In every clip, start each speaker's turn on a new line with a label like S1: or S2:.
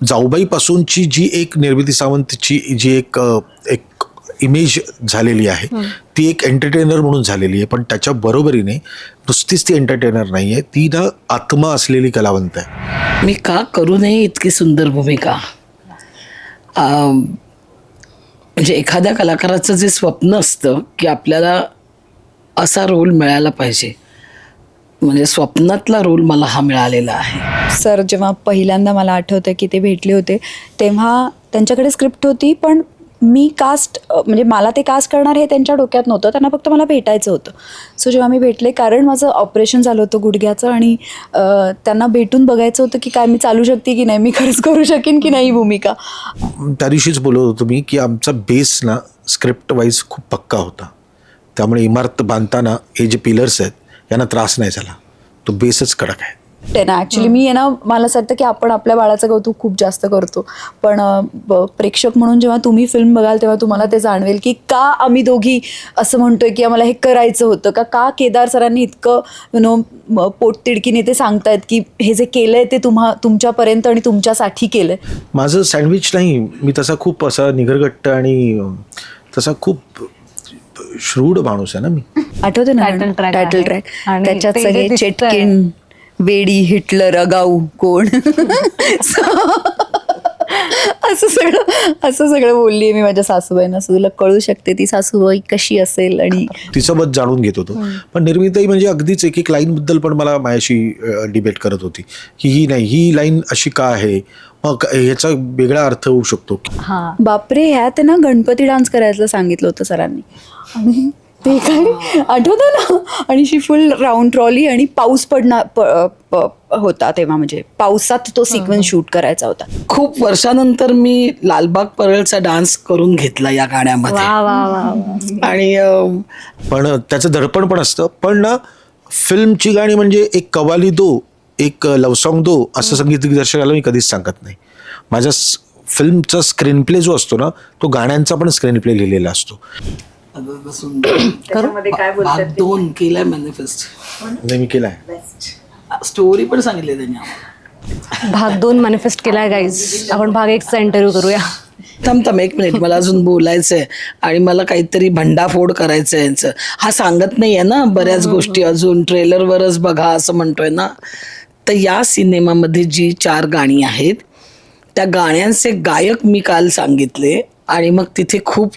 S1: जाऊबाईपासूनची जी एक निर्मिती सावंतची जी एक एक इमेज झालेली आहे ती एक एंटरटेनर म्हणून झालेली आहे. पण त्याच्या बरोबरीने नुसतीच ती एंटरटेनर नाही आहे ती ना आत्मा असलेली कलावंत आहे.
S2: मी का करू नये इतकी सुंदर भूमिका? म्हणजे एखाद्या कलाकाराचं जे स्वप्न असतं की आपल्याला असा रोल मिळायला पाहिजे म्हणजे स्वप्नातला रोल मला हा मिळालेला आहे.
S3: सर जेव्हा पहिल्यांदा मला आठवतं की ते भेटले होते तेव्हा त्यांच्याकडे स्क्रिप्ट होती पण मी कास्ट म्हणजे मला ते कास्ट करणार हे त्यांच्या डोक्यात नव्हतं त्यांना फक्त मला भेटायचं होतं. सो जेव्हा मी भेटले कारण माझं ऑपरेशन झालं होतं गुडघ्याचं आणि त्यांना भेटून बघायचं होतं की काय मी चालू शकते की नाही मी खरंच करू शकेन की नाही भूमिका.
S1: त्या दिवशीच बोलत होतो मी की आमचा बेस ना स्क्रिप्ट वाईज खूप पक्का होता. त्यामुळे इमारत बांधताना हे जे पिलर्स आहेत यांना त्रास नाही झाला. तो बेसच कडक आहे.
S3: ना ॲक्च्युली मी आहे ना मला असं वाटतं की आपण आपल्या बाळाचं कौतुक खूप जास्त करतो. पण ब- प्रेक्षक म्हणून जेव्हा तुम्ही फिल्म बघाल तेव्हा तुम्हाला ते जाणवेल की का आम्ही दोघी असं म्हणतोय की आम्हाला हे करायचं होतं? का का केदार सरांनी इतकं यु नो पोटतिडकीने ते सांगतायत की हे जे केलंय ते तुम्हा तुमच्यापर्यंत आणि तुमच्यासाठी केलंय?
S1: माझं सँडविच नाही. मी तसा खूप असा निगरगट्ट आणि अं, तसा खूप श्रूड माणूस आहे ना मी
S3: आठवते ना
S4: Title track
S3: टायटल
S4: आहे.
S3: ट्रॅक
S4: आणि
S3: त्याच्यात
S4: ते जे
S3: सगळे
S4: दिसतंय.
S3: चेटकिन वेडी हिटलर अगाऊ कोण असं सगळं असं सगळं बोलली मी माझ्या सासूबाईंना. असं तुला कळू शकते ती सासूबाई कशी असेल आणि
S1: तिसोबत जाणून घेत होतो. पण निर्मिताई म्हणजे अगदीच एक एक लाईनबद्दल पण मला माझ्याशी डिबेट करत होती. की ही नाही ही लाईन अशी का आहे? मग ह्याचा वेगळा अर्थ होऊ शकतो.
S4: हा.
S3: बापरे ह्यात आहे ना गणपती डान्स करायचं सांगितलं होतं सरांनी. आणि ते काय? आठवतं ना? आणि शी फुल राऊंड ट्रॉली आणि पाऊस पडणार प- प- होता तेव्हा म्हणजे पावसात तो सिक्वेन्स शूट करायचा होता.
S2: खूप वर्षानंतर मी लालबाग परळचा डान्स करून घेतला या गाण्यामध्ये.
S4: वा वा वा वा.
S2: आणि
S1: पण त्याचं दडपण पण असतं. पण ना फिल्मची गाणी म्हणजे एक कवाली दो एक लव सॉन्ग दो असं संगीत दिग्दर्शकाला मी कधीच सांगत नाही. माझ्या स- फिल्मचा स्क्रीन प्ले जो असतो ना तो गाण्यांचा पण स्क्रीन प्ले लिहिलेला असतो.
S2: सुंदर भाग दोन केलाय मॅनिफेस्ट
S1: नाही मी केला आहे
S2: स्टोरी पण सांगितली त्यांनी आम्हाला.
S4: भाग दोन मॅनिफेस्ट केलाय गाईज आपण भाग एकचा इंटरव्ह्यू करूया.
S2: थांब थांब एक मिनिट मला अजून बोलायचं आहे आणि मला काहीतरी भंडाफोड करायचं आहे यांचं. हा सांगत नाही आहे ना बऱ्याच गोष्टी अजून. ट्रेलरवरच बघा असं म्हणतोय ना. तर या सिनेमामध्ये जी चार गाणी आहेत त्या गाण्यांचे गायक मी काल सांगितले आणि मग तिथे खूप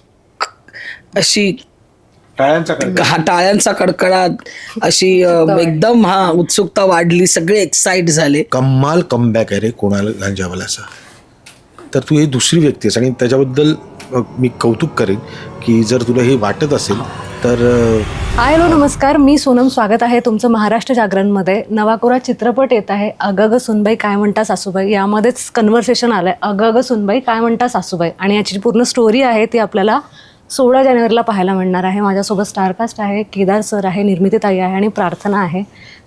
S2: अशी
S1: टाळ्यांचा
S2: हा टाळ्यांचा कडकडाट अशी अ, एकदम हा उत्सुकता वाढली सगळे एक्साइट झाले.
S1: कमाल कमबॅक आहे रे कोणाला गांजावालाचा. तर तू ही दुसरी व्यक्ती आहेस आणि त्याच्याबद्दल अ, मी कौतुक करेन की जर तुला हे वाटत असेल तर अ,
S4: हाय हॅलो नमस्कार. मी सोनम स्वागत आहे तुमचं महाराष्ट्र जागरणमध्ये. नवाकोरा चित्रपट येत आहे अगग सुनबाई काय म्हणता सासूबाई? यामध्येच कन्व्हर्सेशन आलं आहे अगग सुनबाई काय म्हणता सासूबाई? आणि याची जी पूर्ण स्टोरी आहे ती आपल्याला सोळा जानेवारीला पाहायला मिळणार आहे. माझ्यासोबत स्टारकास्ट आहे केदार सर आहे निर्मिती ताई आहे आणि प्रार्थना आहे.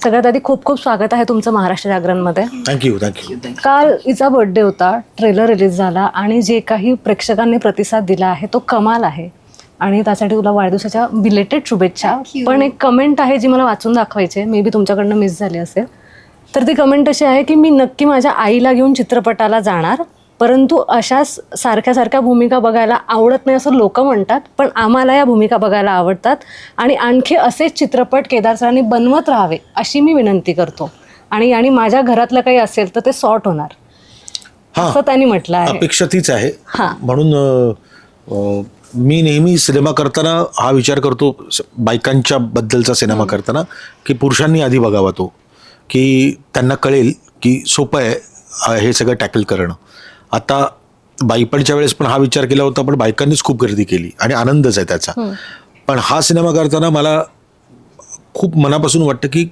S4: सगळ्यात आधी खूप खूप स्वागत आहे तुमचं महाराष्ट्र जागरणमध्ये.
S1: थँक्यू थँक्यू
S4: काल हिचा बर्थडे होता ट्रेलर रिलीज झाला आणि जे काही प्रेक्षकांनी प्रतिसाद दिला आहे तो कमाल आहे. आणि त्यासाठी तुला वाढदिवसाच्या बिलेटेड शुभेच्छा. पण एक कमेंट आहे जी मला वाचून दाखवायची आहे. मे बी तुमच्याकडनं मिस झाली असेल. तर ती कमेंट अशी आहे की मी नक्की माझ्या आईला घेऊन चित्रपटाला जाणार. परंतु अशाच सारख्या सारख्या भूमिका बघायला आवडत नाही असं लोक म्हणतात पण आम्हाला या भूमिका बघायला आवडतात आणि आणखी असेच चित्रपट केदार सरांनी बनवत राहावे अशी मी विनंती करतो. आणि आणि माझ्या घरातलं काही असेल तर ते सॉर्ट होणार.
S1: हां.
S4: असं त्यांनी म्हटलं आहे.
S1: अपेक्षा तीच आहे.
S4: हां.
S1: म्हणून मी नेहमी सिनेमा करताना हा विचार करतो बायकांच्या बद्दलचा सिनेमा करताना की पुरुषांनी आधी बघावा तो की त्यांना कळेल की सोपं आहे हे सगळं टॅकल करणं. आता बाईपणच्या वेळेस पण हा विचार केला होता पण बायकांनीच खूप गर्दी केली आणि आनंदच आहे त्याचा. पण हा सिनेमा करताना मला खूप मनापासून वाटतं की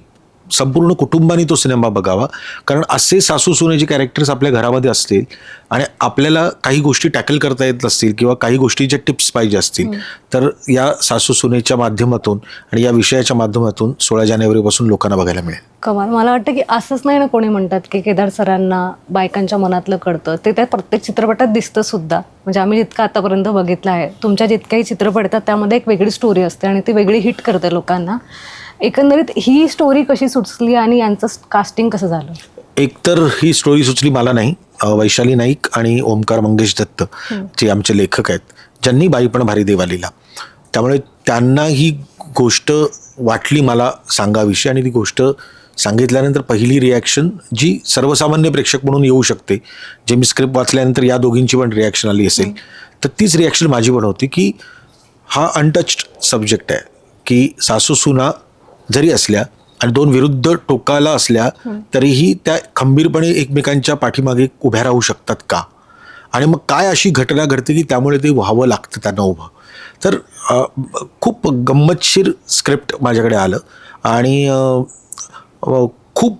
S1: संपूर्ण कुटुंबाने तो सिनेमा बघावा. कारण असे सासू सुनेचे कॅरेक्टर्स आपल्या घरामध्ये असतील आणि आपल्याला काही गोष्टी टॅकल करता येत नसतील किंवा काही गोष्टीचे टिप्स पाहिजे असतील तर या सासू सुनेच्या माध्यमातून आणि या विषयाच्या माध्यमातून सोळा जानेवारीपासून लोकांना बघायला मिळेल.
S4: कमाल. मला वाटतं की असंच नाही ना कोणी म्हणतात की केदार सरांना बायकांच्या मनातलं कळतं. ते त्या प्रत्येक चित्रपटात दिसतं सुद्धा. म्हणजे आम्ही जितकं आतापर्यंत बघितलं आहे तुमच्या जितक्याही चित्रपट येतात त्यामध्ये एक वेगळी स्टोरी असते आणि ती वेगळी हिट करते लोकांना. एकंदरीत ही स्टोरी कशी सुचली आणि यांचं कास्टिंग कसं झालं?
S1: एकतर ही स्टोरी सुचली मला नाही वैशाली नाईक आणि ओमकार मंगेश दत्त जे आमचे लेखक आहेत ज्यांनी बाई पण भारी देवा लिहिला त्यामुळे त्यांना ही गोष्ट वाटली मला सांगावीशी आणि ती गोष्ट सांगितल्यानंतर पहिली रिॲक्शन जी सर्वसामान्य प्रेक्षक म्हणून येऊ शकते जे मी स्क्रिप्ट वाचल्यानंतर या दोघींची पण रिॲक्शन आली असेल तर तीच रिॲक्शन माझी पण होती की हा अनटच्ड सब्जेक्ट आहे की सासू सुना जरी असल्या आणि दोन विरुद्ध टोकाला असल्या तरीही त्या खंबीरपणे एकमेकांच्या पाठीमागे उभ्या राहू शकतात का? आणि मग काय अशी घटना घडते की त्यामुळे ते व्हावं लागतं त्यांना उभं? तर खूप गंमतशीर स्क्रिप्ट माझ्याकडे आलं. आणि खूप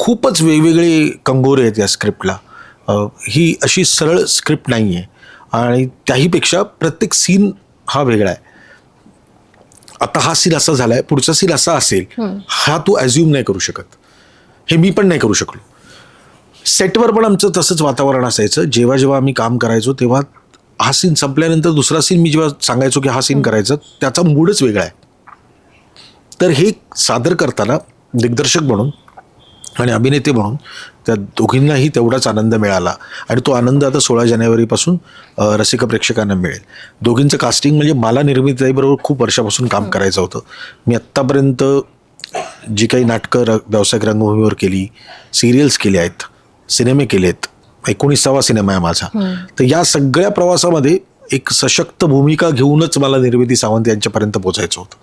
S1: खूपच वेगवेगळे कंगोरे आहेत या स्क्रिप्टला. ही अशी सरळ स्क्रिप्ट नाही आहे आणि त्याहीपेक्षा प्रत्येक सीन हा वेगळा आहे. आता हा सीन असा झालाय पुढचा सीन असा असेल हा तू ॲझ्युम नाही करू शकत. हे मी पण नाही करू शकलो. सेटवर पण आमचं तसंच वातावरण असायचं. जेव्हा जेव्हा आम्ही काम करायचो तेव्हा हा सीन संपल्यानंतर दुसरा सीन मी जेव्हा सांगायचो की हा सीन करायचा त्याचा मूडच वेगळा आहे. तर हे सादर करताना दिग्दर्शक म्हणून आणि अभिनेते म्हणून त्या दोघींनाही तेवढाच आनंद मिळाला. आणि तो आनंद आता सोळा जानेवारीपासून रसिक प्रेक्षकांना मिळेल. दोघींचं कास्टिंग म्हणजे मला निर्मितीबरोबर खूप वर्षापासून काम करायचं होतं. मी आत्तापर्यंत जी काही नाटकं र व्यावसायिक रंगभूमीवर केली सिरियल्स केल्या आहेत सिनेमे केले आहेत एकोणीसावा सिनेमा आहे माझा. तर या सगळ्या प्रवासामध्ये एक सशक्त भूमिका घेऊनच मला निर्मिती सावंत यांच्यापर्यंत पोचायचं होतं.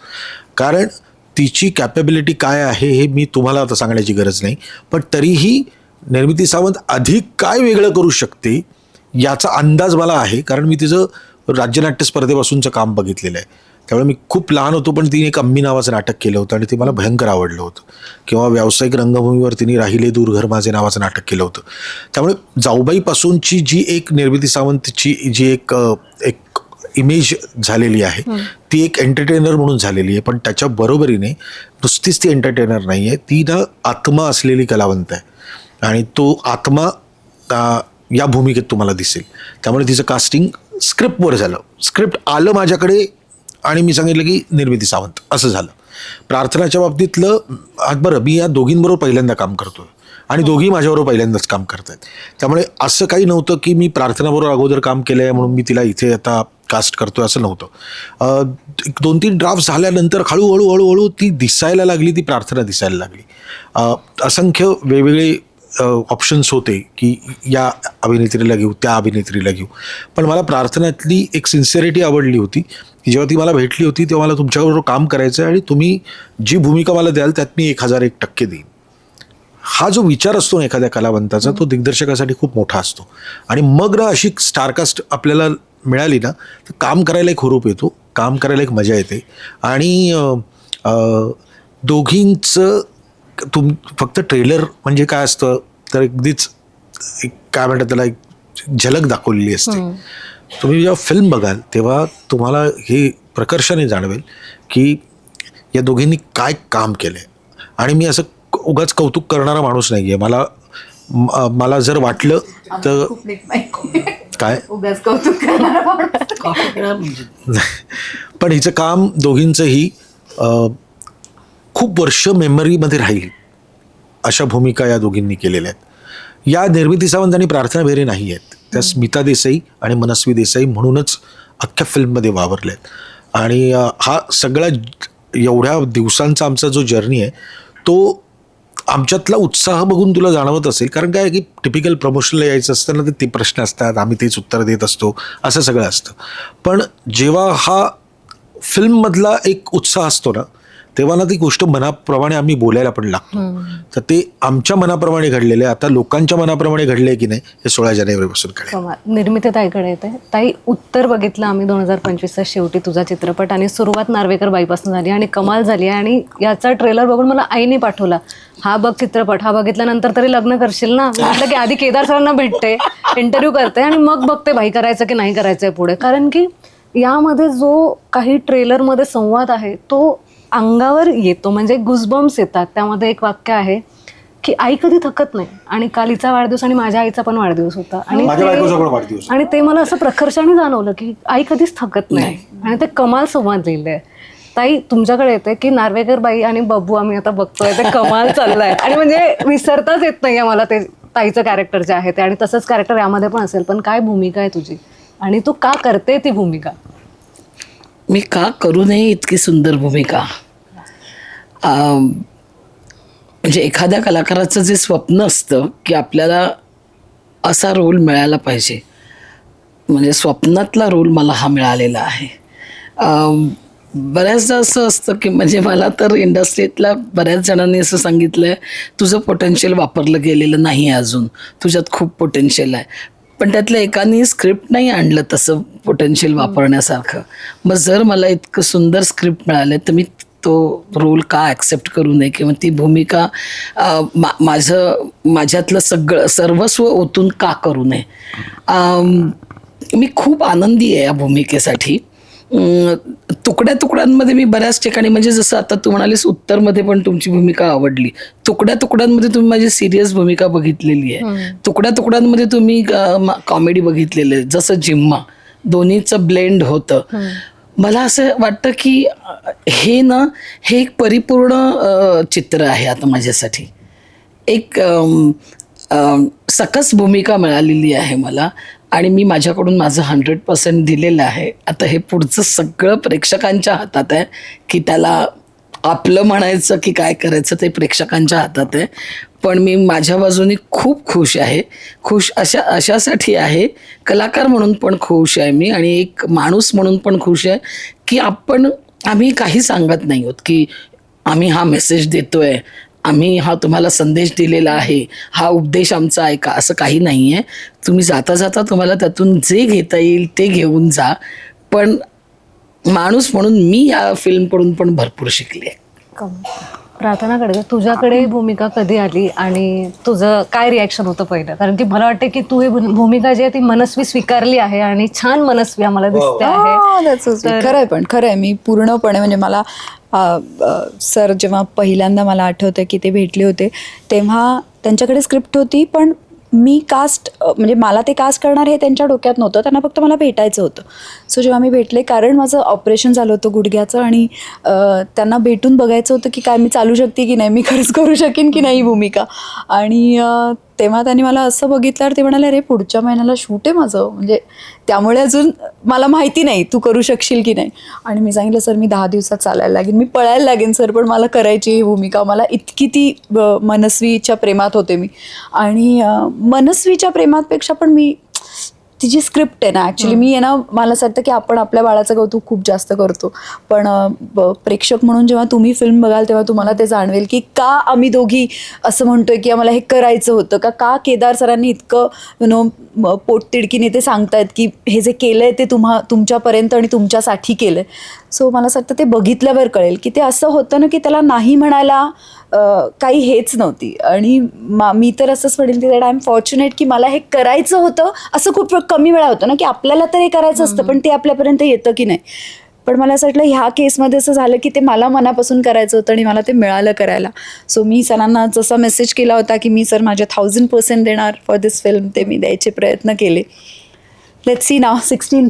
S1: कारण तिची कॅपेबिलिटी काय आहे हे मी तुम्हाला आता सांगण्याची गरज नाही. पण तरीही निर्मिती सावंत अधिक काय वेगळं करू शकते याचा अंदाज मला आहे. कारण मी तिचं राज्यनाट्य स्पर्धेपासूनचं काम बघितलेलं आहे. त्यामुळे मी खूप लहान होतो पण तिने एक अम्मी नावाचं नाटक केलं होतं आणि ते मला भयंकर आवडलं होतं. किंवा व्यावसायिक रंगभूमीवर तिने राहिले दूर घर माझे नावाचं नाटक केलं होतं. त्यामुळे जाऊबाईपासूनची जी एक निर्मिती सावंतची जी एक एक इमेज झालेली आहे. ती एक एंटरटेनर म्हणून झालेली आहे. पण त्याच्या बरोबरीने नुसतीच ती एंटरटेनर नाही आहे ती ना आत्मा असलेली कलावंत आहे. आणि तो आत्मा या भूमिकेत तुम्हाला दिसेल. त्यामुळे तिचं कास्टिंग स्क्रिप्टवर झालं. स्क्रिप्ट आलं माझ्याकडे आणि मी सांगितलं की निर्मिती सावंत असं झालं. प्रार्थनाच्या बाबतीतलं बरं मी या दोघींबरोबर पहिल्यांदा काम करतोय. आणि दोघी माझ्याबरोबर पहिल्यांदाच काम करत आहेत त्यामुळे असं काही नव्हतं की मी प्रार्थनाबरोबर अगोदर काम केलं आहे म्हणून मी तिला इथे आता कास्ट करतोय असं नव्हतं. एक दोन तीन ड्राफ्ट झाल्यानंतर हळूहळू हळूहळू ती दिसायला लागली ती प्रार्थना दिसायला लागली. असंख्य वेगवेगळे ऑप्शन्स होते की या अभिनेत्रीला घेऊ त्या अभिनेत्रीला घेऊ. पण मला प्रार्थनातली एक सिन्सिअरिटी आवडली होती. की जेव्हा ती मला भेटली होती तेव्हा मला तुमच्याबरोबर काम करायचं आहे आणि तुम्ही जी भूमिका मला द्याल त्यात मी एक हजार एक टक्के देईन. हा जो विचार असतो ना एखाद्या कलावंताचा तो दिग्दर्शकासाठी खूप मोठा असतो. आणि मग ना अशी स्टारकास्ट आपल्याला मिळाली ना तर काम करायला एक हुरूप येतो काम करायला एक मजा येते. आणि दोघींचं तुम फक्त ट्रेलर म्हणजे काय असतं तर अगदीच एक काय म्हणतात त्याला एक झलक दाखवलेली असते. तुम्ही जेव्हा फिल्म बघाल तेव्हा तुम्हाला हे प्रकर्षाने जाणवेल की या दोघींनी काय काम केलं आहे आणि मी असं उगाच कौतुक करणारा माणूस नाही आहे मला मला जर वाटलं तर काय?
S3: उगाच कौतुक करणारा
S2: म्हणजे?
S1: पण हिचं काम दोघींचंही अ, खूप वर्ष मेमरीमध्ये राहील अशा भूमिका या दोघींनी केलेल्या आहेत. या निर्मिती सावंत आणि प्रार्थना बेरे नाही आहेत. त्या स्मिता देसाई आणि मनस्वी देसाई म्हणूनच अख्ख्या फिल्ममध्ये वावरल्या आहेत. आणि अ, हा सगळा ज- एवढ्या दिवसांचा आमचा जो जर्नी आहे तो आमच्यातला उत्साह बघून तुला जाणवत असेल. कारण काय की टिपिकल प्रमोशनला यायचं असतं ना तर ते प्रश्न असतात आम्ही तेच उत्तर देत असतो असं सगळं असतं. पण जेव्हा हा फिल्ममधला एक उत्साह असतो ना तेव्हा ना ती गोष्ट मनाप्रमाणे आम्ही बोलायला पण लागतो. तर ते आमच्या मनाप्रमाणे घडलेलं आहे. आता लोकांच्या मनाप्रमाणे घडले की नाही हे सोळा जानेवारीपासून कळेल.
S4: निर्मिती ताईकडे येते. ताई उत्तर बघितलं आम्ही दोन हजार पंचवीसचा शेवटी तुझा चित्रपट आणि सुरुवात नार्वेकर बाईपासून झाली आणि कमाल झाली आणि याचा ट्रेलर बघून मला आईने पाठवला. हा बघ चित्रपट हा बघितल्यानंतर तरी लग्न करशील ना? म्हटलं की आधी केदार सरांना भेटते इंटरव्ह्यू करते आणि मग बघते भाई करायचं की नाही करायचंय पुढे. कारण की यामध्ये जो काही ट्रेलरमध्ये संवाद आहे तो अंगावर येतो म्हणजे गुजबम्स येतात. त्यामध्ये एक वाक्य आहे की आई कधी थकत नाही आणि काल हिचा वाढदिवस आणि माझ्या आईचा पण वाढदिवस होता. आणि
S1: माझ्या
S4: ते-
S1: बायकोचा पण वाढदिवस
S4: आणि ते मला असं प्रकर्षाने जाणवलं की आई कधीच थकत नाही. आणि ते कमाल संवाद लिहिलंय. ताई तुमच्याकडे येते की नार्वेकर बाई आणि बब्बू आम्ही आता बघतोय ते कमाल चाललंय. आणि म्हणजे विसरताच येत नाही मला ते ताईचं कॅरेक्टर जे आहे ते. आणि तसंच कॅरेक्टर यामध्ये पण असेल पण काय भूमिका आहे तुझी? आणि तू का करते ती भूमिका?
S2: मी का करू नये इतकी सुंदर भूमिका? म्हणजे एखाद्या कलाकाराचं जे स्वप्न असतं की आपल्याला असा रोल मिळायला पाहिजे. म्हणजे स्वप्नातला रोल मला हा मिळालेला आहे. बऱ्याचदा असं असतं की म्हणजे मला तर इंडस्ट्रीतल्या बऱ्याच जणांनी असं सांगितलं आहे तुझं पोटेन्शियल वापरलं गेलेलं नाही आहे अजून. तुझ्यात खूप पोटेन्शियल आहे. पण त्यातल्या एकाने स्क्रिप्ट नाही आणलं तसं पोटेन्शियल वापरण्यासारखं. मग जर मला इतकं सुंदर स्क्रिप्ट मिळालं तर मी तो रोल का ॲक्सेप्ट करू नये? किंवा ती भूमिका मा माझं माझ्यातलं सगळं सर्वस्व ओतून का करू नये? मी खूप आनंदी आहे या भूमिकेसाठी. तुकड्या तुकड्यांमध्ये मी बऱ्याच ठिकाणी म्हणजे जसं आता तू म्हणालीस उत्तरमध्ये पण तुमची भूमिका आवडली. तुकड्या तुकड्यांमध्ये तुम्ही माझी सिरियस भूमिका बघितलेली आहे. तुकड्या तुकड्यांमध्ये तुम्ही कॉमेडी बघितलेलं आहे जसं जिम्मा. दोन्हीचं ब्लेंड होतं. मला असं वाटतं की हे ना हे एक परिपूर्ण चित्र आहे आता माझ्यासाठी. एक सकस भूमिका मिळालेली आहे मला. आणि मी माझ्याकडून माझं हंड्रेड पर्सेंट दिलेलं आहे. आता हे पुढचं सगळं प्रेक्षकांच्या हातात आहे की त्याला आपलं म्हणायचं की काय करायचं ते प्रेक्षकांच्या हातात आहे. पण मी माझ्या बाजूने खूप खुश आहे. खुश अशा अशासाठी आहे कलाकार म्हणून पण खुश आहे मी आणि एक माणूस म्हणून पण खुश आहे की आपण आम्ही काही सांगत नाही आहोत की आम्ही हा मेसेज देतो आहे आम्ही हा तुम्हाला संदेश दिलेला आहे. हा उपदेश आमचा ऐका असं काही नाही आहे तुम्ही जाता जाता तुम्हाला त्यातून जे घेता येईल ते घेऊन जा. पण माणूस म्हणून मी या फिल्मकडून पण भरपूर शिकले.
S4: प्रार्थना कडे तुझ्याकडे ही भूमिका कधी आली आणि तुझं काय रिॲक्शन होतं पहिलं? कारण की मला वाटतं की तू ही भूमिका जी आहे ती मनस्वी स्वीकारली आहे आणि छान मनस्वी आम्हाला दिसते आहे.
S3: sweet. खरंय पण खरंय. मी पूर्णपणे म्हणजे मला सर जेव्हा पहिल्यांदा मला आठवतं की ते भेटले होते तेव्हा त्यांच्याकडे स्क्रिप्ट होती पण मी कास्ट म्हणजे मला ते कास्ट करणार हे त्यांच्या डोक्यात नव्हतं. त्यांना फक्त मला भेटायचं होतं. सो जेव्हा मी भेटले कारण माझं ऑपरेशन झालं होतं गुडघ्याचं आणि त्यांना भेटून बघायचं होतं की काय मी चालू शकते की नाही मी खरंच करू शकेन की नाही भूमिका. आणि तेव्हा त्यांनी मला असं बघितल्यावर ते म्हणाले अरे पुढच्या महिन्याला शूट आहे माझं. म्हणजे त्यामुळे अजून मला माहिती नाही तू करू शकशील की नाही? आणि मी सांगितलं सर मी दहा दिवसात चालायला लागेन मी पळायला लागेन सर पण मला करायची ही भूमिका मला इतकी ती मनस्वीच्या प्रेमात होते मी. आणि मनस्वीच्या प्रेमातपेक्षा पण मी तिची स्क्रिप्ट आहे ना ॲक्च्युली मी आहे ना मला असं वाटतं की आपण आपल्या बाळाचं कौतुक खूप जास्त करतो. पण प्रेक्षक म्हणून जेव्हा तुम्ही फिल्म बघाल तेव्हा तुम्हाला ते जाणवेल की का आम्ही दोघी असं म्हणतोय की आम्हाला हे करायचं होतं? का का केदार सरांनी इतकं यु नो पोटतिडकीने ते सांगतायत की हे जे केलंय ते तुम्हा तुमच्यापर्यंत आणि तुमच्यासाठी केलंय. सो मला असं वाटतं ते बघितल्यावर कळेल की ते असं होतं ना की त्याला नाही म्हणायला काही हेच नव्हती. आणि मा- मी तर असंच म्हणेल की दॅट आय एम फॉर्च्युनेट की मला हे करायचं होतं असं खूप कमी वेळा होतं ना की आपल्याला तर हे करायचं असतं पण ते आपल्यापर्यंत येतं की नाही. पण मला असं वाटलं ह्या केसमध्ये असं झालं की ते मला मनापासून करायचं होतं आणि मला ते मिळालं करायला. सो मी सरांना जसा मेसेज केला होता की मी सर माझे थाउजंड पर्सेंट देणार फॉर दिस फिल्म ते मी द्यायचे प्रयत्न केले. लेट्स सी नाव सिक्स्टीन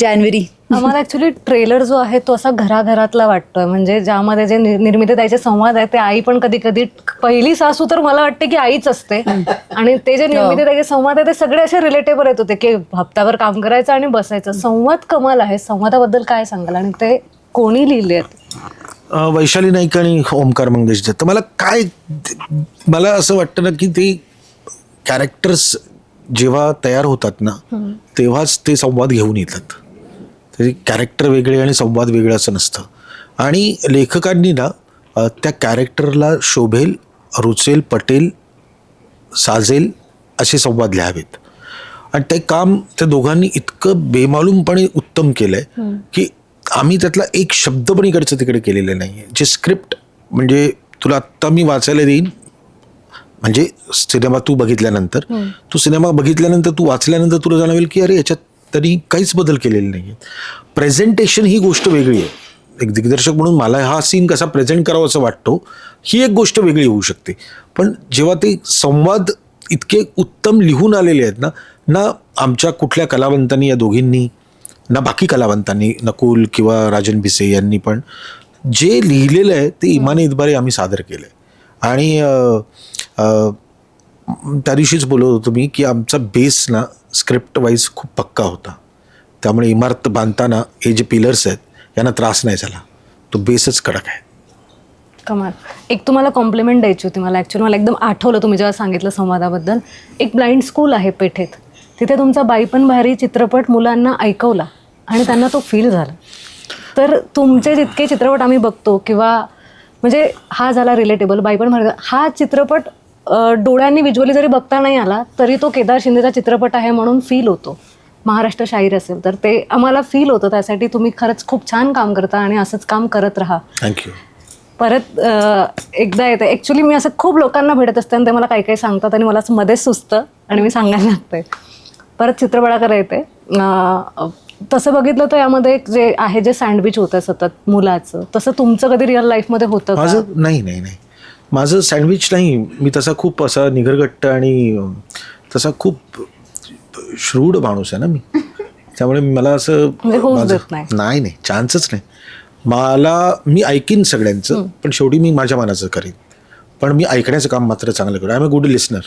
S3: जानेवारी
S4: आम्हाला ऍक्च्युली ट्रेलर जो आहे तो असा घराघरातला वाटतोय. म्हणजे ज्यामध्ये जे निर्मिती त्याचे संवाद आहे ते आई पण कधी कधी पहिली सासू तर मला वाटते की आईच असते. आणि ते जे निर्मिती त्याचे संवाद आहे ते सगळे असे रिलेटेबल येत होते की हप्ताभर काम करायचं आणि बसायचं. संवाद कमाल आहे. संवादाबद्दल काय सांगाल? आणि ते कोणी लिहिले आहेत?
S1: अ, वैशाली नाईक आणि ओमकार मंगेश दत्त मला काय मला असं वाटतं ना की ते कॅरेक्टर्स जेव्हा तयार होतात ना तेव्हाच ते संवाद घेऊन येतात. त्याचे कॅरेक्टर वेगळे आणि संवाद वेगळं असं नसतं. आणि लेखकांनी ना त्या कॅरेक्टरला शोभेल रुचेल पटेल साजेल असे संवाद लिहावेत. आणि ते काम त्या दोघांनी इतकं बेमालूमपणे उत्तम केलं आहे की आम्ही त्यातला एक शब्द पण इकडचं तिकडे केलेलं नाही आहे जे स्क्रिप्ट म्हणजे तुला आत्ता मी वाचायला देईन म्हणजे सिनेमा तू बघितल्यानंतर तू सिनेमा बघितल्यानंतर तू वाचल्यानंतर तुला जाणवेल की अरे याच्यात तरी काहीच बदल केलेले नाही आहे प्रेझेंटेशन ही गोष्ट वेगळी आहे. एक दिग्दर्शक म्हणून मला हा सीन कसा प्रेझेंट करावा असं वाटतो ही एक गोष्ट वेगळी होऊ शकते. पण जेव्हा ते संवाद इतके उत्तम लिहून आलेले आहेत ना ना आमच्या कुठल्या कलावंतांनी या दोघींनी ना बाकी कलावंतांनी नकुल किंवा राजन भिसे यांनी पण जे लिहिलेलं आहे ते इमाने इतबारे आम्ही सादर केलं आहे आणि त्या दिवशीच बोलत होतो मी की आमचा बेस ना स्क्रिप्ट वाईज खूप पक्का होता. त्यामुळे इमारत बांधताना हे जे पिलर्स आहेत यांना त्रास नाही झाला. तो बेसच कडक आहे.
S4: कमाल. एक तुम्हाला कॉम्प्लिमेंट द्यायची होती मला. ॲक्च्युली मला एकदम आठवलं तुम्ही जेव्हा सांगितलं संवादाबद्दल. एक ब्लाइंड स्कूल आहे पेठेत. तिथे तुमचा बाईपण भारी चित्रपट मुलांना ऐकवला आणि त्यांना तो फील झाला. तर तुमचे जितके चित्रपट आम्ही बघतो किंवा म्हणजे हा झाला रिलेटेबल बाईपण भारी हा चित्रपट डोळ्यांनी विज्युअली जरी बघता नाही आला तरी तो केदार शिंदेचा चित्रपट आहे म्हणून फील होतो. महाराष्ट्र शाहीर असेल तर ते आम्हाला फील होतं त्यासाठी तुम्ही खरंच खूप छान काम करता आणि असंच काम करत राहा.
S1: थँक्यू
S4: परत एकदा येतं. ॲक्च्युली मी असं खूप लोकांना भेटत असते आणि ते मला काही काही सांगतात आणि मला असं मध्येच सुचतं आणि मी सांगायला लागते. परत चित्रपटाकडे येते. तसं बघितलं तर यामध्ये एक जे आहे जे सँडविच होतं सतत मुलाचं तसं तुमचं कधी रिअल लाईफमध्ये होतं
S1: नाही नाही नाही. माझं सँडविच नाही. मी तसा खूप असा निगरगट्ट आणि तसा खूप श्रूड माणूस आहे ना मी. त्यामुळे मला असं
S4: म्हणजे
S1: माझं-
S4: नाही.
S1: नाही नाही. चान्सच नाही. मला मी ऐकीन सगळ्यांचं पण शेवटी मी माझ्या मनाचं करीन. पण मी ऐकण्याचं काम मात्र चांगलं करू. I am a good listener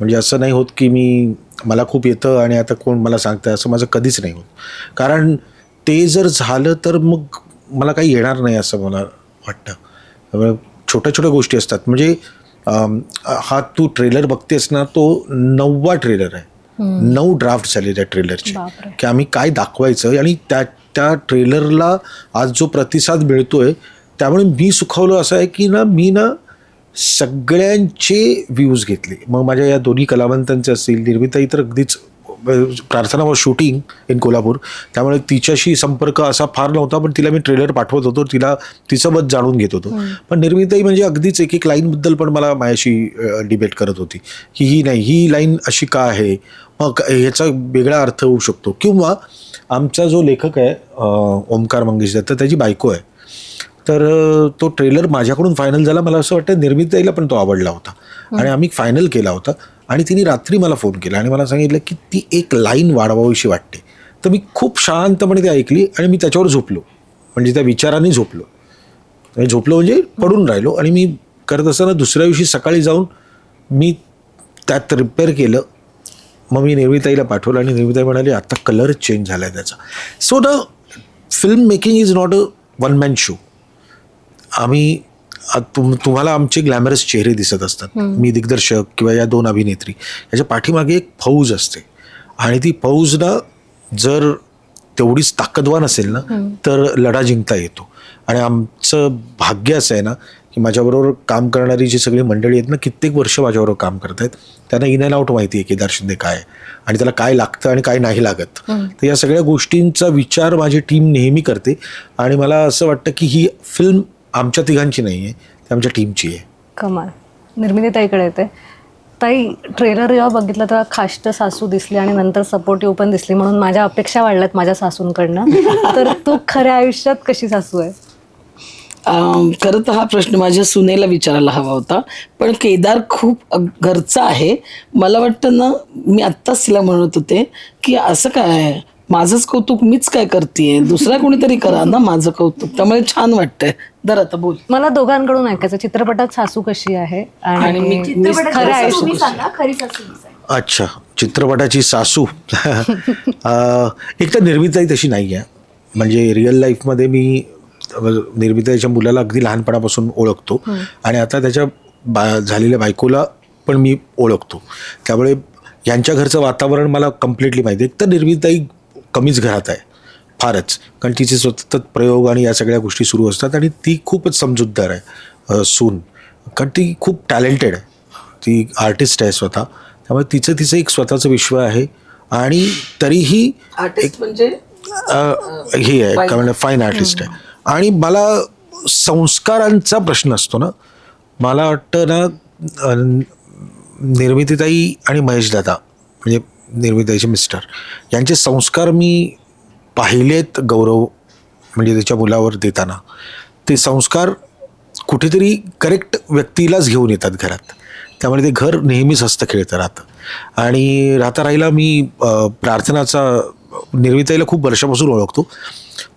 S1: म्हणजे असं नाही होत की मी मला खूप येतं आणि आता कोण मला सांगतं असं माझं कधीच नाही होत. कारण ते जर झालं तर मग मला काही येणार नाही असं मला वाटतं. त्यामुळे छोट्या छोट्या गोष्टी असतात. म्हणजे हा तू ट्रेलर बघतेस ना तो नववा ट्रेलर आहे. नऊ ड्राफ्ट झाले त्या ट्रेलरचे. की आम्ही काय दाखवायचं आणि त्या त्या ट्रेलरला आज जो प्रतिसाद मिळतोय त्यामुळे मी सुखावलो असं आहे की ना मी ना सगळ्यांचे व्ह्यूज घेतले. मग माझ्या या दोन्ही कलावंतांचे असतील निर्मिताई तर अगदीच प्रार्थना वॉज शूटिंग इन कोल्हापूर त्यामुळे तिच्याशी संपर्क असा फार नव्हता पण तिला मी ट्रेलर पाठवत होतो. तिला तिचं मत जाणून घेत होतो. पण निर्मिताई म्हणजे अगदीच एक एक लाईनबद्दल पण मला माझ्याशी डिबेट करत होती. की ही नाही ही लाईन अशी का आहे? मग ह्याचा वेगळा अर्थ होऊ शकतो. किंवा आमचा जो लेखक आहे ओमकार मंगेश दत्त त्याची बायको आहे. तर तो ट्रेलर माझ्याकडून फायनल झाला. मला असं वाटतं निर्मिताईला पण तो आवडला होता. आणि आम्ही फायनल केला होता. आणि तिने रात्री मला फोन केला आणि मला सांगितलं की ती एक लाईन वाढवावीशी वाटते. तर मी खूप शांतपणे ती ऐकली आणि मी त्याच्यावर झोपलो. म्हणजे त्या विचाराने झोपलो. आणि झोपलो म्हणजे पडून राहिलो आणि मी करत असताना दुसऱ्या दिवशी सकाळी जाऊन मी त्यात रिपेअर केलं. मग मी निर्मिताईला पाठवलं आणि निर्मिताई म्हणाली आता कलर चेंज झाला आहे त्याचा. So the film making is not a one man show आम्ही तुम तुम्हाला आमचे ग्लॅमरस चेहरे दिसत असतात. मी दिग्दर्शक किंवा या दोन अभिनेत्री याच्या पाठीमागे एक फौज असते. आणि ती फौज ना जर तेवढीच ताकदवान असेल ना तर लढा जिंकता येतो. आणि आमचं भाग्य असं आहे ना की माझ्याबरोबर काम करणारी जी सगळी मंडळी आहेत ना कित्येक वर्ष माझ्याबरोबर काम करत आहेत त्यांना इन अँड आउट माहिती आहे केदार शिंदे काय आणि त्याला काय लागतं आणि काय नाही लागत. तर या सगळ्या गोष्टींचा विचार माझी टीम नेहमी करते. आणि मला असं वाटतं की ही फिल्म आमच्या तिघांची नाही आहे ती आमच्या टीमची आहे.
S4: कमाल. निर्मिती ताईकडे येते. ताई ट्रेलर जेव्हा बघितलं तेव्हा खाष्ट सासू दिसली आणि नंतर सपोर्टिव्ह पण दिसली म्हणून माझ्या अपेक्षा वाढल्यात माझ्या सासूंकडनं. तर तू खऱ्या आयुष्यात कशी सासू आहे?
S2: अं, खरं तर हा प्रश्न माझ्या सुनेला विचारायला हवा होता. पण केदार खूप अग- घरचा आहे. मला वाटतं ना मी आत्ताच तिला म्हणत होते की असं काय आहे? माझंच कौतुक मीच काय करते दुसरा कोणीतरी करा ना माझं कौतुक. त्यामुळे छान वाटतंय. दर आता बोल.
S4: मला दोघांकडून ऐकायचं. चित्रपटात सासू कशी आहे
S2: आणि
S4: आणि
S2: मी- मी
S4: खऱ्या आयुष्यात
S3: तुम्ही सांगा खरी सासू मी सांगा.
S1: अच्छा चित्रपटाची सासू. अं, एक तर निर्मिताई तशी नाही आहे म्हणजे रिअल लाईफमध्ये मी अं, निर्मिताईच्या मुलाला अगदी लहानपणापासून ओळखतो. आणि आता त्याच्या बा झालेल्या बायकोला पण मी ओळखतो. त्यामुळे यांच्या घरचं वातावरण मला कम्प्लिटली माहिती आहे. एक तर निर्मिताई कमीच घरात आहे. फारच. कारण तिचे सतत प्रयोग आणि या सगळ्या गोष्टी सुरू असतात आणि ती खूपच समजूतदार आहे सून. कारण ती खूप टॅलेंटेड आहे. ती आर्टिस्ट आहे स्वतः. त्यामुळे तिचं तिचं एक स्वतःचं विश्व आहे आणि तरीही
S2: आर्टिस्ट म्हणजे?
S1: हे आहे काय म्हणजे फाईन आर्टिस्ट आहे. आणि मला संस्कारांचा प्रश्न असतो ना. मला वाटतं ना निर्मितीताई आणि महेश दादा म्हणजे निर्मिताईचे मिस्टर यांचे संस्कार मी पाहिलेत गौरव म्हणजे त्याच्या मुलावर देताना. ते संस्कार कुठेतरी करेक्ट व्यक्तीलाच घेऊन येतात घरात. त्यामुळे ते घर नेहमीच हस्तखेळतं राहतं. आणि राहता राहिला मी प्रार्थनाचा निर्मिताईला खूप वर्षापासून ओळखतो.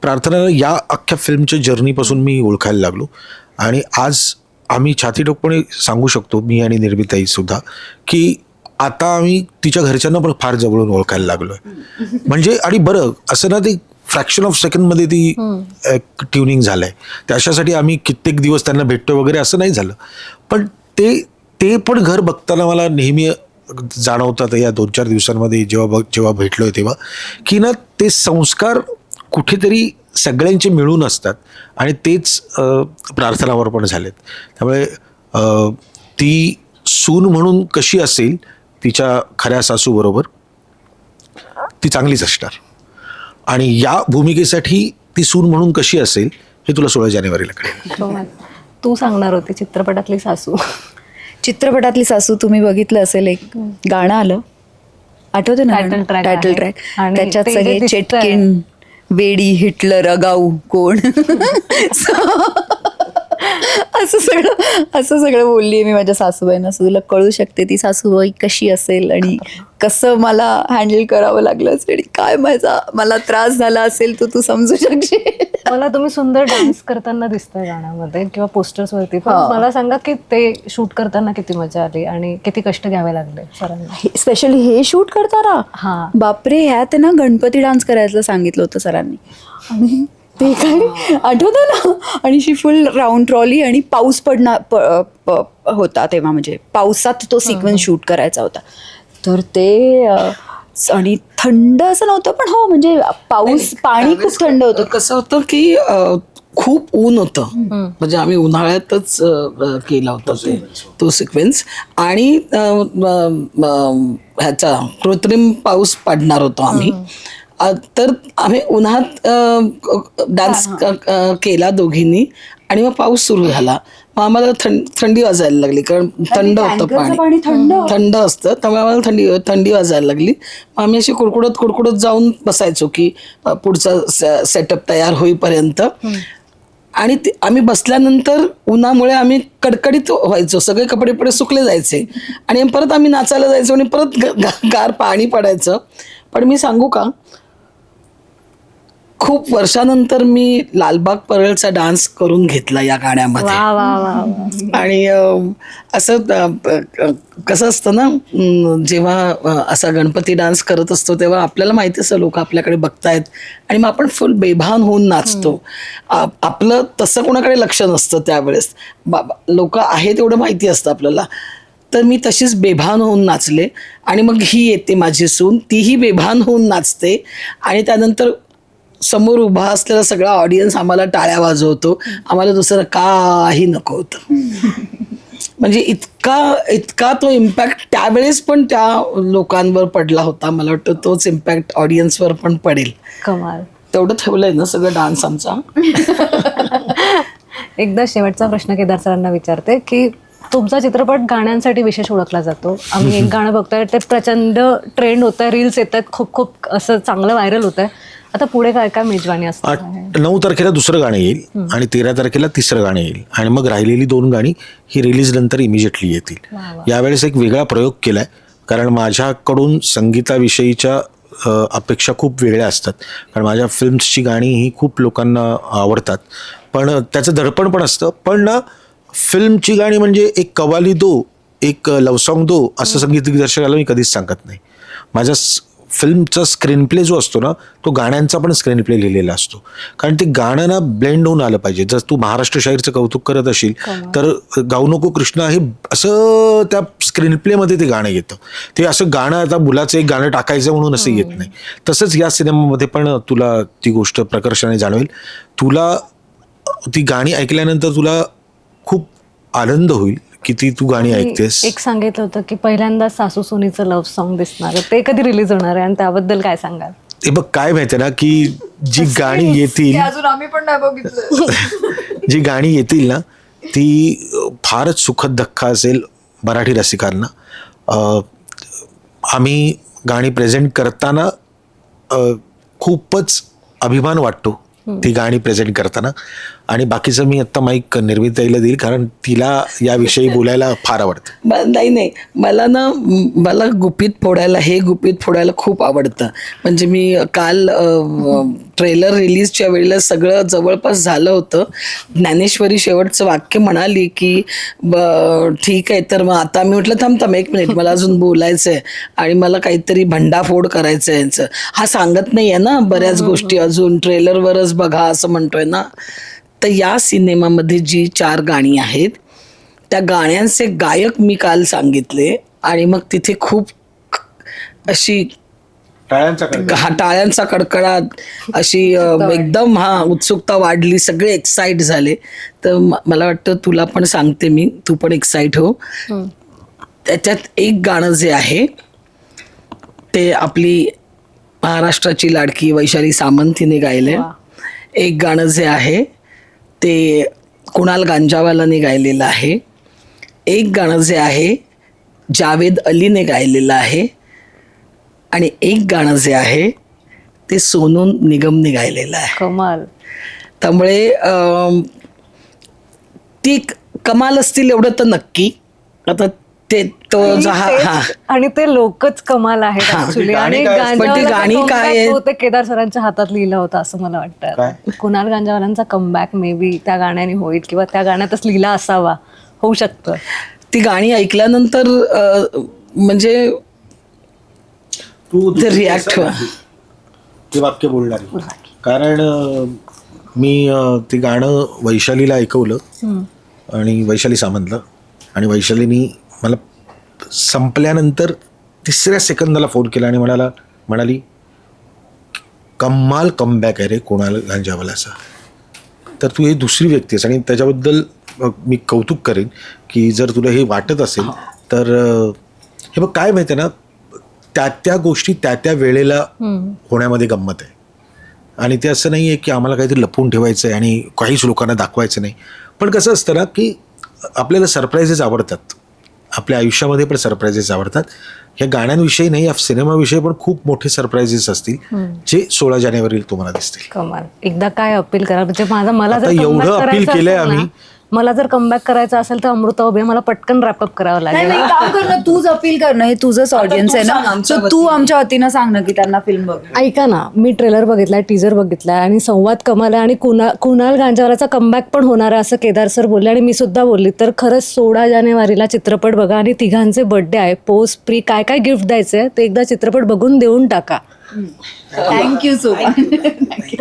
S1: प्रार्थना या अख्ख्या फिल्मच्या जर्नीपासून मी ओळखायला लागलो. आणि आज आम्ही छातीटोकपणे सांगू शकतो मी आणि निर्मिताईसुद्धा की आता आम्ही तिच्या घरच्यांना पण फार जवळून ओळखायला लागलोय. म्हणजे आणि बरं असं ना ते फ्रॅक्शन ऑफ सेकंडमध्ये ती ट्युनिंग झालंय. त्याच्यासाठी आम्ही कित्येक दिवस त्यांना भेटतो वगैरे असं नाही झालं. पण ते ते पण घर बघताना मला नेहमी जाणवतात या दोन चार दिवसांमध्ये जेव्हा बघ जेव्हा भेटलोय तेव्हा की ना ते संस्कार कुठेतरी सगळ्यांचे मिळून असतात. आणि तेच प्रार्थनावर पण झालेत. त्यामुळे ती सून म्हणून कशी असेल तिच्या खऱ्या सासूबरोबर ती चांगलीच असणार. आणि या भूमिकेसाठी ती सून म्हणून कशी असेल हे तुला सोळा जानेवारीला कळेल.
S4: तू सांगणार होती चित्रपटातली सासू.
S3: चित्रपटातली सासू तुम्ही बघितलं असेल एक गाणं आलं. आठवतं ना
S4: Title track
S3: टायटल
S4: आहे.
S3: ट्रॅक
S4: आणि
S3: त्याच्यात
S4: ते जे
S3: सगळे
S4: दिसतंय.
S3: चेटकिन वेडी हिटलर अगाऊ कोण? असं सगळं असं सगळं बोलली मी माझ्या सासूबाईंना. तुला कळू शकते ती सासूबाई कशी असेल आणि कसं मला हँडल करावं लागलं असेल आणि काय माझा मला त्रास झाला असेल तो तू समजू शकशील.
S4: मला तुम्ही सुंदर डान्स करताना दिसतंय गाण्यामध्ये किंवा पोस्टर्स वरती. पण
S3: हा.
S4: मला सांगा की ते शूट करताना किती मजा आली आणि किती कष्ट घ्यावे लागले सरांना?
S3: स्पेशली हे शूट करताना?
S4: हा.
S3: बापरे ह्यात आहे ना गणपती डान्स करायचं सांगितलं होतं सरांनी. आणि ते काय? आठवतं ना? आणि शी फुल राऊंड ट्रॉली आणि पाऊस पडणार प- प- होता तेव्हा. म्हणजे पावसात तो सिक्वेन्स शूट करायचा होता. तर ते अं, आणि थंड असं नव्हतं पण हो म्हणजे पाऊस पाणी खूप थंड होतं.
S2: कसं होतं की अ, खूप ऊन होतं. म्हणजे आम्ही उन्हाळ्यातच अ, केला होता ते तो सिक्वेन्स आणि अ, म- म- ह्याचा कृत्रिम पाऊस पडणार होतो आम्ही. तर आम्ही उन्हात डान्स केला दोघींनी आणि मग पाऊस सुरू झाला. मग आम्हाला थंड थंडी वाजायला लागली कारण थंड होतं पाणी.
S3: थंड
S2: थंड असतं त्यामुळे आम्हाला थंडी थंडी वाजायला लागली. मग आम्ही अशी कुडकुडत कुडकुडत जाऊन बसायचो की पुढचा सेटअप तयार होईपर्यंत. आणि आम्ही बसल्यानंतर उन्हामुळे आम्ही कडकडीत व्हायचो. सगळे कपडे पडे सुकले जायचे. आणि परत आम्ही नाचायला जायचो आणि परत गार पाणी पडायचं. पण मी सांगू का? खूप वर्षानंतर मी लालबाग परळचा डान्स करून घेतला या गाण्यामध्ये.
S4: वा वा वा वा.
S2: आणि अं, असं अं, कसं असतं ना जेव्हा अं, असा गणपती डान्स करत असतो तेव्हा आपल्याला माहिती असतं लोक आपल्याकडे बघतायत. आणि मग आपण फुल बेभान होऊन नाचतो. आ- आपलं तसं कोणाकडे लक्ष नसतं त्यावेळेस. लोक आहे तेवढं माहिती असतं आपल्याला. तर मी तशीच बेभान होऊन नाचले. आणि मग ही येते माझी सून. तीही बेभान होऊन नाचते. आणि त्यानंतर समोर उभा असलेला सगळा ऑडियन्स आम्हाला टाळ्या वाजवतो. आम्हाला दुसरं काही नको होतं. म्हणजे इतका इतका तो इम्पॅक्ट त्यावेळेस पण त्या लोकांवर पडला होता. मला वाटतं तोच इम्पॅक्ट ऑडियन्सवर पण पडेल.
S4: कमाल.
S2: तेवढं ठेवलंय ना सगळं डान्स आमचा.
S4: एकदा शेवटचा प्रश्न केदार सरांना विचारते की तुमचा चित्रपट गाण्यांसाठी विशेष ओळखला जातो. आम्ही एक गाणं बघतोय ते प्रचंड ट्रेंड होत आहे रील्स येत आहेत खूप खूप असं चांगलं व्हायरल होत आहे आता पुढे काय काय मेजवानी
S1: आठ
S4: असते
S1: नऊ तारखेला दुसरं गाणं येईल आणि तेरा तारखेला तिसरं गाणं येईल. आणि मग राहिलेली दोन गाणी ही रिलीज नंतर इमिजिएटली येतील. यावेळेस एक वेगळा प्रयोग केलाय कारण माझ्याकडून संगीताविषयीच्या अपेक्षा खूप वेगळ्या असतात. कारण माझ्या फिल्म्सची गाणी ही खूप लोकांना आवडतात. पण त्याचं दडपण पण असतं. पण ना फिल्मची गाणी म्हणजे एक कवाली दो एक लव सॉन्ग दो असं संगीत दिग्दर्शकाला मी कधीच सांगत नाही. माझ्या स- फिल्मचा स्क्रीन प्ले जो असतो ना तो गाण्यांचा पण स्क्रीन प्ले लिहिलेला असतो. कारण ते गाणं ना ब्लेंड होऊन आलं पाहिजे. जर तू महाराष्ट्र शाहीरचं कौतुक करत असेल तर गाऊ नको कृष्णा हे असं त्या स्क्रीन प्लेमध्ये ते गाणं येतं. ते असं गाणं आता मुलाचं एक गाणं टाकायचं म्हणून असं येत नाही. तसंच या सिनेमामध्ये पण तुला ती गोष्ट प्रकर्षाने जाणवेल. तुला ती गाणी ऐकल्यानंतर तुला खूप आनंद होईल की ती तू गाणी ऐकतेस.
S4: एक सांगितलं होतं की पहिल्यांदा सासू सुनीचं लव्ह सॉन्ग दिसणार आहे. ते कधी रिलीज होणार आहे? आणि त्याबद्दल काय सांगाल?
S1: हे बघ काय माहितीये ना की जी गाणी येतील
S3: अजून आम्ही पण नाही बघितलं.
S1: जी गाणी येतील ना ती फारच सुखद धक्का असेल मराठी रसिकांना. आम्ही गाणी प्रेझेंट करताना खूपच अभिमान वाटतो ती गाणी प्रेझेंट करताना. आणि बाकीचं मी आत्ता माईक निर्मिताईला देईल कारण तिला याविषयी बोलायला फार आवडतं.
S2: नाही नाही. मला ना मला गुपित फोडायला हे गुपित फोडायला खूप आवडतं. म्हणजे मी काल ट्रेलर रिलीजच्या वेळेला सगळं जवळपास झालं होतं. ज्ञानेश्वरी शेवटचं वाक्य म्हणाली की ब ठीक आहे तर मग आता मी म्हटलं थांब थांब एक मिनिट. मला अजून बोलायचं आहे आणि मला काहीतरी भंडाफोड करायचं आहे यांचं. हा सांगत नाही आहे ना बऱ्याच गोष्टी अजून. ट्रेलरवरच बघा असं म्हणतोय ना. तर या सिनेमामध्ये जी चार गाणी आहेत त्या गाण्यांचे गायक मी काल सांगितले आणि मग तिथे खूप अशी
S1: टाळ्यांचा
S2: हा टाळ्यांचा कडकडाट अशी एकदम हा उत्सुकता वाढली सगळे एक्साइट झाले. तर म- मला वाटतं तुला पण सांगते मी तू पण एक्साइट हो. त्याच्यात एक गाणं जे आहे ते आपली महाराष्ट्राची लाडकी वैशाली सामंत हिने गायले एक गाणं जे आहे ते कुणाल गांजावालाने गायलेलं आहे. एक गाणं जे आहे जावेद अलीने गायलेलं आहे. आणि एक गाणं जे आहे ते सोनू निगमने गायलेलं आहे.
S4: कमाल.
S2: त्यामुळे ती कमाल असतील एवढं तर नक्की. आता ते तो हा
S4: आणि ते लोकच कमाल आहेत
S2: हा.
S4: आणि
S1: काय असतात?
S2: पण ती
S4: गांजावालाचा
S2: गाणी काय
S4: comeback
S2: आहेत?
S4: तो ते केदार सरांच्या हातात लिहिलं होतं असं मला
S1: काय?
S4: वाटतं कुणाल गांजावालांचा कमबॅक मे बी त्या गाण्याने होईल किंवा त्या गाण्यातच लिहिला असावा होऊ शकतं
S2: ती गाणी ऐकल्यानंतर अ, म्हणजे
S1: तू
S2: ते react व्हा.
S1: ते वाक्य बोलणार कारण अं, मी अं, ते गाणं वैशालीला ऐकवलं आणि वैशाली सामंतला आणि वैशालीनी मला संपल्यानंतर तिसऱ्या सेकंदाला फोन केला आणि म्हणाला म्हणाली कमाल कमबॅक आहे रे कोणाला गांजावालाचा तर तू ही दुसरी व्यक्ती आहेस आणि त्याच्याबद्दल मी कौतुक करेन की जर तुला हे वाटत असेल तर हे बघ काय माहिती आहे ना त्या त्या गोष्टी त्या त्या वेळेला होण्यामध्ये गंमत आहे. आणि ते असं नाही आहे की आम्हाला काहीतरी लपवून ठेवायचं आहे आणि काहीच लोकांना दाखवायचं नाही. पण कसं असतं ना की आपल्याला सरप्राईजेस आवडतात. आपल्या आयुष्यामध्ये पण सरप्राईजेस आवडतात. ह्या गाण्यांविषयी नाही या सिनेमाविषयी पण खूप मोठे सरप्राईजेस असतील जे सोळा जानेवारीला तुम्हाला दिसतील.
S4: कमाल. एकदा काय अपील करा म्हणजे माझा मला
S1: एवढं
S4: करायचं
S1: केलंय आम्ही.
S4: मला जर कमबॅक करायचा असेल तर अमृता उभे मला पटकन रॅपअप करावं
S3: नाही
S4: लागेल.
S3: नाही काम कर ना तूच अपील कर ना हे तुझंच ऑडियन्स आहे
S2: सांग
S3: ना
S2: आमच्या
S3: So तू आमच्या वतीनं सांग ना की त्यांना फिल्म बघ.
S4: ऐका ना मी ट्रेलर बघितलाय टीजर बघितलाय आणि संवाद कमाल आहे आणि कुणा कुणाल गांजावराचा कमबॅक पण होणार आहे असं केदार सर बोलले आणि मी सुद्धा बोलली. तर खरंच सोळा जानेवारीला चित्रपट बघा आणि तिघांचे बर्थडे आहे. पोस्ट प्री काय काय गिफ्ट द्यायचे ते एकदा चित्रपट बघून देऊन टाका.
S3: Thank you so much